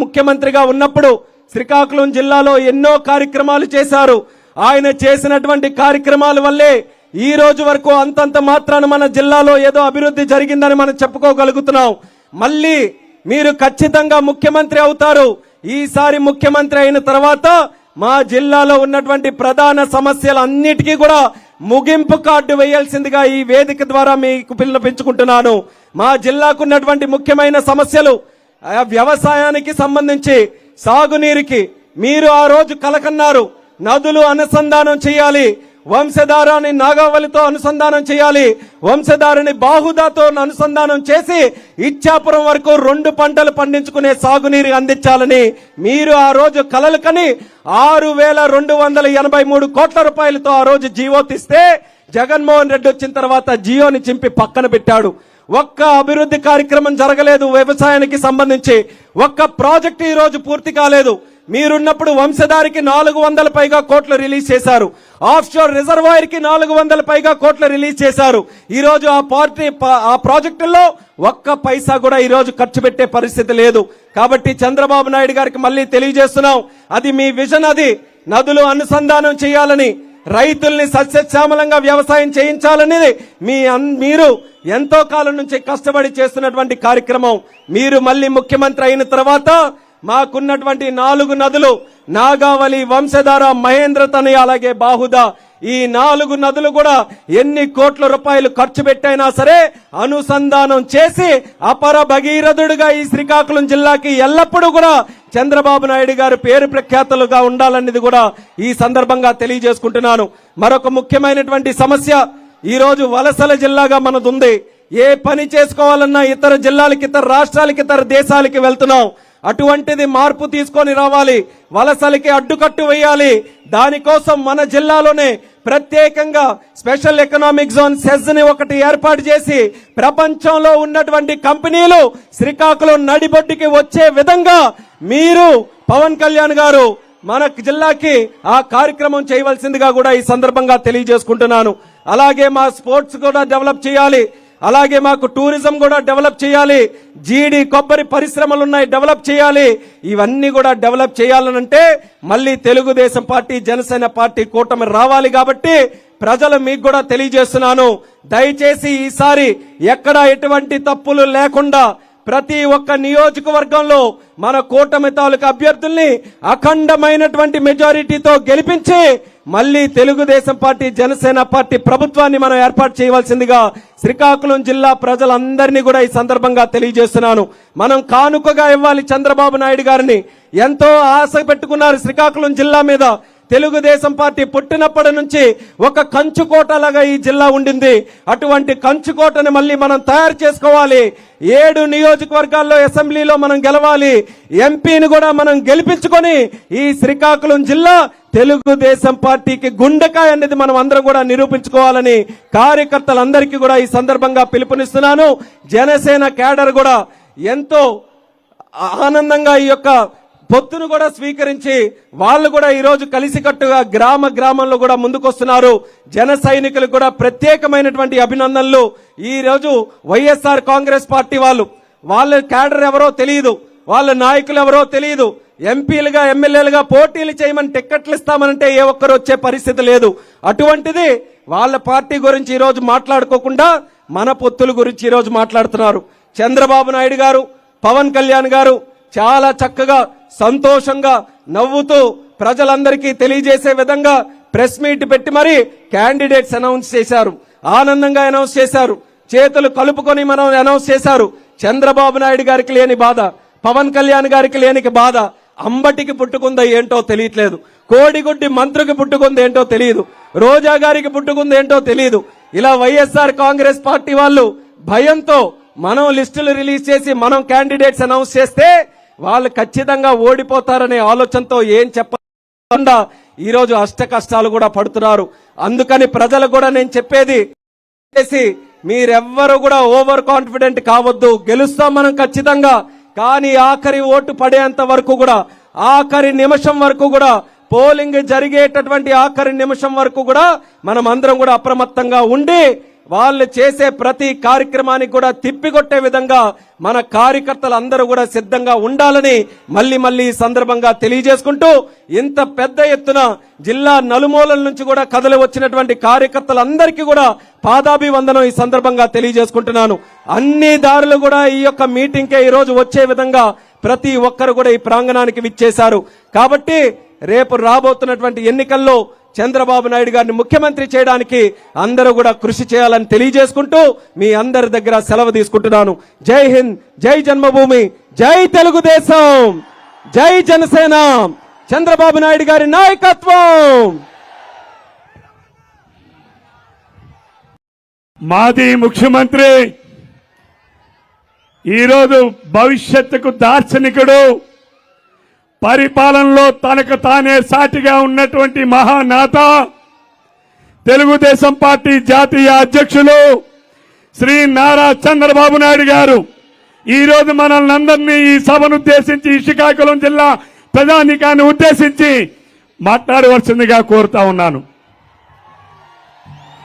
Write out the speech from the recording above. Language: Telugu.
ముఖ్యమంత్రిగా ఉన్నప్పుడు శ్రీకాకుళం జిల్లాలో ఎన్నో కార్యక్రమాలు చేశారు. ఆయన చేసినటువంటి కార్యక్రమాల వల్లే ఈ రోజు వరకు అంతంత మాత్రాన మన జిల్లాలో ఏదో అభివృద్ధి జరిగిందని మనం చెప్పుకోగలుగుతున్నాం. మళ్ళీ మీరు ఖచ్చితంగా ముఖ్యమంత్రి అవుతారు. ఈసారి ముఖ్యమంత్రి అయిన తర్వాత మా జిల్లాలో ఉన్నటువంటి ప్రధాన సమస్యలన్నిటికీ కూడా ముగింపు కార్డు వేయాల్సిందిగా ఈ వేదిక ద్వారా మీకు పిలుపుకుంటున్నాను మా జిల్లాకు ఉన్నటువంటి ముఖ్యమైన సమస్యలు వ్యవసాయానికి సంబంధించి సాగునీరుకి మీరు ఆ రోజు కలకన్నారు. నదులు అనుసంధానం చేయాలి. వంశధారాన్ని నాగావళితో అనుసంధానం చేయాలి. వంశధారిని బాహుదాతో అనుసంధానం చేసి ఇచ్చాపురం వరకు రెండు పంటలు పండించుకునే సాగునీరు అందించాలని మీరు ఆ రోజు కలలు కని ఆరు వేల రెండు వందల ఎనభై మూడు కోట్ల రూపాయలతో ఆ రోజు జీవో తీస్తే జగన్మోహన్ రెడ్డి వచ్చిన తర్వాత జియోని చింపి పక్కన పెట్టాడు. ఒక్క అభివృద్ధి కార్యక్రమం జరగలేదు వ్యవసాయానికి సంబంధించి. ఒక్క ప్రాజెక్ట్ ఈ రోజు పూర్తి కాలేదు. మీరున్నప్పుడు వంశధారికి నాలుగు వందల పైగా కోట్లు రిలీజ్ చేశారు. ఆఫ్ షోర్ రిజర్వాయర్కి నాలుగు వందల పైగా కోట్లు రిలీజ్ చేశారు. ఈ రోజు ఆ పార్టీ ఆ ప్రాజెక్టుల్లో ఒక్క పైసా కూడా ఈ రోజు ఖర్చు పెట్టే పరిస్థితి లేదు. కాబట్టి చంద్రబాబు నాయుడు గారికి మళ్ళీ తెలియజేస్తున్నాం. అది మీ విజన్ అది. నదులు అనుసంధానం చేయాలని రైతుల్ని సస్యశ్యామలంగా వ్యవసాయం చేయించాలనేది మీ అన్- మీరు ఎంతో కాలం నుంచి కష్టపడి చేస్తున్నటువంటి కార్యక్రమం. మీరు మళ్ళీ ముఖ్యమంత్రి అయిన తర్వాత మాకున్నటువంటి నాలుగు నదులు నాగావళి వంశధార మహేంద్ర తనయ అలాగే బాహుద ఈ నాలుగు నదులు కూడా ఎన్ని కోట్ల రూపాయలు ఖర్చు పెట్టైనా సరే అనుసంధానం చేసి అపర భగీరథుడుగా ఈ శ్రీకాకుళం జిల్లాకి ఎల్లప్పుడూ కూడా చంద్రబాబు నాయుడు గారు పేరు ప్రఖ్యాతలుగా ఉండాలనేది కూడా ఈ సందర్భంగా తెలియజేసుకుంటున్నాను. మరొక ముఖ్యమైనటువంటి సమస్య ఈ రోజు వలసల జిల్లాగా మనదుంది. ఏ పని చేసుకోవాలన్నా ఇతర జిల్లాలకి ఇతర రాష్ట్రాలకి ఇతర దేశాలకి వెళ్తున్నాం. అటువంటిది మార్పు తీసుకొని రావాలి. వలసలకి అడ్డుకట్టు వేయాలి. దానికోసం మన జిల్లాలోనే ప్రత్యేకంగా స్పెషల్ ఎకనామిక్ జోన్ సెజ్ని ఒకటి ఏర్పాటు చేసి ప్రపంచంలో ఉన్నటువంటి కంపెనీలు శ్రీకాకుళం నడిబొడ్డుకి వచ్చే విధంగా మీరు పవన్ కళ్యాణ్ గారు మన జిల్లాకి ఆ కార్యక్రమం చేయవలసిందిగా కూడా ఈ సందర్భంగా తెలియజేసుకుంటున్నాను. అలాగే మా స్పోర్ట్స్ కూడా డెవలప్ చేయాలి. అలాగే మాకు టూరిజం కూడా డెవలప్ చేయాలి. జీడి కొబ్బరి పరిశ్రమలు ఉన్నాయి డెవలప్ చేయాలి. ఇవన్నీ కూడా డెవలప్ చేయాలనంటే మళ్ళీ తెలుగుదేశం పార్టీ జనసేన పార్టీ కూటమి రావాలి కాబట్టి ప్రజలు మీకు కూడా తెలియజేస్తున్నాను. దయచేసి ఈసారి ఎక్కడ ఎటువంటి తప్పులు లేకుండా ప్రతి ఒక్క నియోజకవర్గంలో మన కూటమి తాలూకా అభ్యర్థుల్ని అఖండమైనటువంటి మెజారిటీతో గెలిపించి మళ్ళీ తెలుగుదేశం పార్టీ జనసేన పార్టీ ప్రభుత్వాన్ని మనం ఏర్పాటు చేయవలసిందిగా శ్రీకాకుళం జిల్లా ప్రజలందరినీ కూడా ఈ సందర్భంగా తెలియజేస్తున్నాను. మనం కానుకగా ఇవ్వాలి చంద్రబాబు నాయుడు గారిని. ఎంతో ఆశ పెట్టుకున్నారు శ్రీకాకుళం జిల్లా మీద. తెలుగుదేశం పార్టీ పుట్టినప్పటి నుంచి ఒక కంచుకోటలాగా ఈ జిల్లా ఉండింది. అటువంటి కంచుకోటని మళ్ళీ మనం తయారు చేసుకోవాలి. ఏడు నియోజకవర్గాల్లో అసెంబ్లీలో మనం గెలవాలి. ఎంపీని కూడా మనం గెలిపించుకొని ఈ శ్రీకాకుళం జిల్లా తెలుగుదేశం పార్టీకి గుండెకాయ అనేది మనం అందరం కూడా నిరూపించుకోవాలని కార్యకర్తలందరికీ కూడా ఈ సందర్భంగా పిలుపునిస్తున్నాను. జనసేన కేడర్ కూడా ఎంతో ఆనందంగా ఈ యొక్క పొత్తును కూడా స్వీకరించి వాళ్ళు కూడా ఈరోజు కలిసికట్టుగా గ్రామ గ్రామంలో కూడా ముందుకొస్తున్నారు. జన సైనికులు కూడా ప్రత్యేకమైనటువంటి అభినందనలు. ఈరోజు వైఎస్ఆర్ కాంగ్రెస్ పార్టీ వాళ్ళు వాళ్ళ క్యాడర్ ఎవరో తెలియదు వాళ్ళ నాయకులు ఎవరో తెలియదు ఎంపీలుగా ఎమ్మెల్యేలుగా పోటీలు చేయమని టిక్కెట్లు ఇస్తామనంటే ఏ ఒక్కరు వచ్చే పరిస్థితి లేదు. అటువంటిది వాళ్ళ పార్టీ గురించి ఈరోజు మాట్లాడుకోకుండా మన పొత్తుల గురించి ఈరోజు మాట్లాడుతున్నారు. చంద్రబాబు నాయుడు గారు పవన్ కళ్యాణ్ గారు చాలా చక్కగా సంతోషంగా నవ్వుతూ ప్రజలందరికీ తెలియజేసే విధంగా ప్రెస్ మీట్ పెట్టి మరి క్యాండిడేట్స్ అనౌన్స్ చేశారు. ఆనందంగా అనౌన్స్ చేశారు. చేతులు కలుపుకొని మనం అనౌన్స్ చేశారు. చంద్రబాబు నాయుడు గారికి లేని బాధ పవన్ కళ్యాణ్ గారికి లేని బాధ అంబటికి పుట్టుకుందో ఏంటో తెలియట్లేదు. కోడిగుడ్డి మంత్రికి పుట్టుకుంది ఏంటో తెలియదు. రోజా గారికి పుట్టుకుంది ఏంటో తెలియదు. ఇలా వైఎస్ఆర్ కాంగ్రెస్ పార్టీ వాళ్ళు భయంతో మనం లిస్టులు రిలీజ్ చేసి మనం క్యాండిడేట్స్ అనౌన్స్ చేస్తే వాళ్ళు ఖచ్చితంగా ఓడిపోతారనే ఆలోచనతో ఏం చెప్పకుండా ఈరోజు అష్ట కష్టాలు కూడా పడుతున్నారు. అందుకని ప్రజలు కూడా నేను చెప్పేది చేసి మీరెవ్వరు కూడా ఓవర్ కాన్ఫిడెంట్ కావద్దు. గెలుస్తాం మనం ఖచ్చితంగా. కానీ ఆఖరి ఓటు పడేంత వరకు కూడా ఆఖరి నిమిషం వరకు కూడా పోలింగ్ జరిగేటటువంటి ఆఖరి నిమిషం వరకు కూడా మనం అందరం కూడా అప్రమత్తంగా ఉండి వాళ్ళు చేసే ప్రతి కార్యక్రమానికి కూడా తిప్పికొట్టే విధంగా మన కార్యకర్తలు అందరూ కూడా సిద్ధంగా ఉండాలని మళ్ళీ మళ్ళీ ఈ సందర్భంగా తెలియజేసుకుంటూ ఇంత పెద్ద ఎత్తున జిల్లా నలుమూలల నుంచి కూడా కథలు వచ్చినటువంటి కార్యకర్తలందరికీ కూడా పాదాభివందనం ఈ సందర్భంగా తెలియజేసుకుంటున్నాను. అన్ని దారులు కూడా ఈ యొక్క మీటింగ్కే ఈరోజు వచ్చే విధంగా ప్రతి ఒక్కరు కూడా ఈ ప్రాంగణానికి విచ్చేశారు. కాబట్టి రేపు రాబోతున్నటువంటి ఎన్నికల్లో చంద్రబాబు నాయుడు గారిని ముఖ్యమంత్రి చేయడానికి అందరూ కూడా కృషి చేయాలని తెలియజేసుకుంటూ మీ అందరి దగ్గర సెలవు తీసుకుంటున్నాను. జై హింద్ జై జన్మభూమి జై తెలుగుదేశం జై జనసేన చంద్రబాబు నాయుడు గారి నాయకత్వం. మాది ముఖ్యమంత్రి ఈరోజు భవిష్యత్తుకు దార్శనికుడు పరిపాలనలో తనకు తానే సాటిగా ఉన్నటువంటి మహానాత తెలుగుదేశం పార్టీ జాతీయ అధ్యక్షులు శ్రీ నారా చంద్రబాబు నాయుడు గారు. ఈరోజు మనల్ని అందరినీ ఈ సభను ఉద్దేశించి ఈ శ్రీకాకుళం జిల్లా ప్రజానికాన్ని ఉద్దేశించి మాట్లాడవలసిందిగా కోరుతా ఉన్నాను.